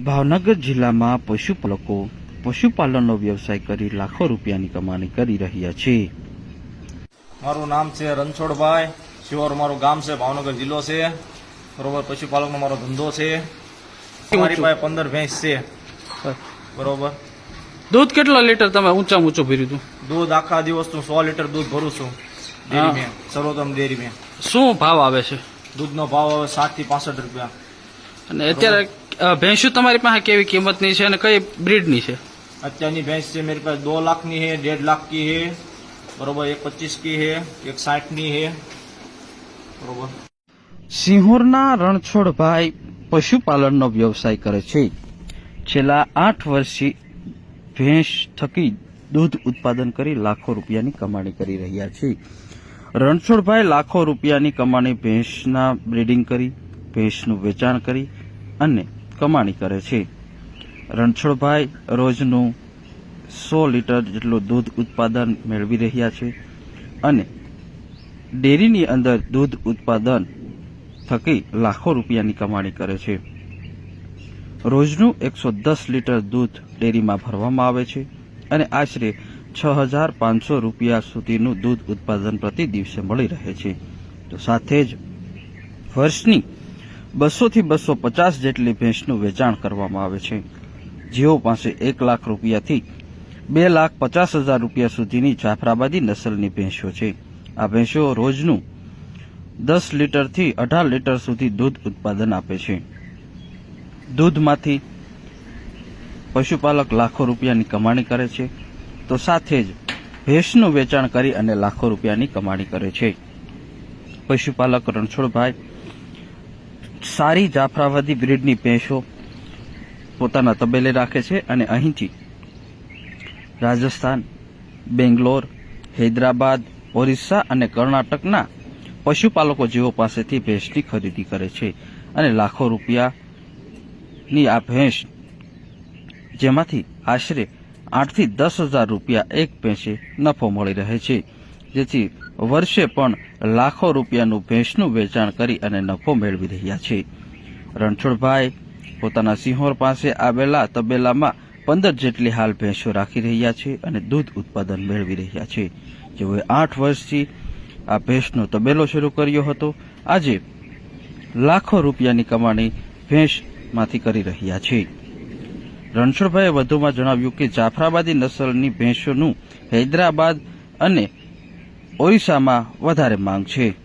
ભાવનગર જિલ્લામાં પશુપાલકો પશુપાલનનો વ્યવસાય કરી લાખો રૂપિયાની કમાણી કરી રહ્યા છે. મારું નામ છે રણછોડભાઈ. શિવર મારું ગામ છે ભાવનગર જિલ્લો છે. બરોબર પશુપાલકનો મારો ધંધો છે. મારી પાસે પંદર ભેંસ છે. બરોબર. દૂધ કેટલા લીટર તમે ઊંચા ઊંચું ભર્યું હતું? દૂધ આખા દિવસનું સો લીટર દૂધ ભરું છું ડેરી મેં સર્વોત્તમ ડેરીમાં શું ભાવ આવે છે? દૂધનો ભાવ આવે સાતથી પાસઠ રૂપિયા. અને અત્યારે ભેંસો તમારી પાસે કેવી કિંમતની છે અને કઈ બ્રીડની છે? અત્યારની ભેંસ છે મારી પાસે દો લાખની છે ડેઢ લાખ કી છે બરોબર એક પચીસ કી છે એક સાઠની છે બરોબર. સિંહોરના રણછોડભાઈ પશુપાલનનો વ્યવસાય કરે છે. છેલ્લા આઠ વર્ષથી ભેંસ થકી દૂધ ઉત્પાદન કરી લાખો રૂપિયાની કમાણી કરી રહ્યા છે. રણછોડભાઈ લાખો રૂપિયાની કમાણી ભેંસના બ્રીડિંગ કરી ભેંસનું વેચાણ કરી અને કમાણી કરે છે. રણછોડભાઈ રોજનું સો લીટર જેટલું દૂધ ઉત્પાદન મેળવી રહ્યા છે અને ડેરીની અંદર દૂધ ઉત્પાદન થકી લાખો રૂપિયાની કમાણી કરે છે. રોજનું એકસો દસ લીટર દૂધ ડેરીમાં ભરવામાં આવે છે અને આશરે છ હજાર પાંચસો રૂપિયા સુધીનું દૂધ ઉત્પાદન પ્રતિ દિવસે મળી રહે છે. તો સાથે જ વર્ષની બસોથી બસો પચાસ જેટલી ભેંસનું વેચાણ કરવામાં આવે છે. જેઓ પાસે એક લાખ રૂપિયાથી બે લાખ પચાસ હજાર રૂપિયા સુધીની જાફરાબાદી નસલની ભેંસો છે. આ ભેંસો રોજનું દસ લીટરથી અઢાર લીટર સુધી દૂધ ઉત્પાદન આપે છે. દૂધમાંથી પશુપાલક લાખો રૂપિયાની કમાણી કરે છે. તો સાથે જ ભેંસનું વેચાણ કરી અને લાખો રૂપિયાની કમાણી કરે છે. પશુપાલક રણછોડભાઈ સારી જાફરાવાદી બ્રીડની ભેંસો પોતાના તબેલે રાખે છે અને અહીંથી રાજસ્થાન, બેંગ્લોર, હૈદરાબાદ, ઓરિસ્સા અને કર્ણાટકના પશુપાલકો જેઓ પાસેથી ભેંસની ખરીદી કરે છે અને લાખો રૂપિયાની આ ભેંસ જેમાંથી આશરે આઠથી દસ હજાર રૂપિયા એક ભેંસે નફો મળી રહે છે. જેથી વર્ષે પણ લાખો રૂપિયાનું ભેંસનું વેચાણ કરી અને નફો મેળવી રહ્યા છે. રણછોડભાઈ પોતાના સિંહોર પાસે આવેલા તબેલામાં પંદર જેટલી હાલ ભેંસો રાખી રહ્યા છે અને દૂધ ઉત્પાદન મેળવી રહ્યા છે. જેઓએ આઠ વર્ષથી આ ભેંસનો તબેલો શરૂ કર્યો હતો, આજે લાખો રૂપિયાની કમાણી ભેંસમાંથી કરી રહ્યા છે. રણછોડભાઈએ વધુમાં જણાવ્યું કે જાફરાબાદી નસલની ભેંસોનું હૈદરાબાદ અને ઓરિસ્સામાં વધારે માંગ છે.